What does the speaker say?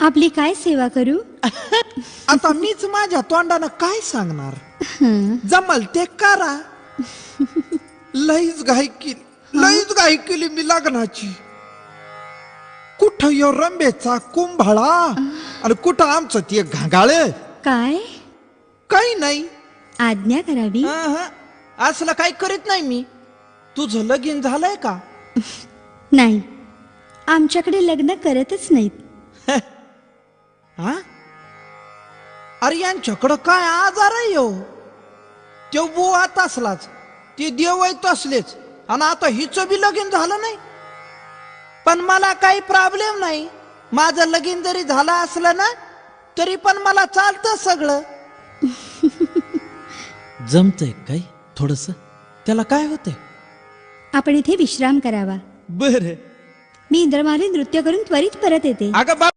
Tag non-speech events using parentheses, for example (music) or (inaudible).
आपली काय सेवा करू? (laughs) आता मीच माझ्या तोंडानं काय सांगणार? जमल ते करा. लईच घाई केली लईच घाई केली मी लग्नाची. कुठं यो रंबेचा कुंभाळा? आणि कुठं आमचं ते घागाळ? काय? काही नाही. आज्ञा करावी. अहं, असलं काही करीत नाही मी. तुझं लगीन झालंय का? (laughs) नाही. आमच्याकडे लग्न करतच नाहीत. (laughs) हा? अरे यांच्याकडं काय आजार आहे यो तो बुवा तसलाच ते देव आहे तसलेच आणि आता हिचं बी लगीन झालं नाही. पण मला काही प्रॉब्लेम नाही. माझं लगीन जरी झालं असलं ना तरी पण मला चालतं सगळं. (laughs) जमतंय काय थोडस. त्याला काय होतंय? आपण इथे विश्राम करावा. बर. मी इंद्रमाली नृत्य करून त्वरित परत येते. अगं बा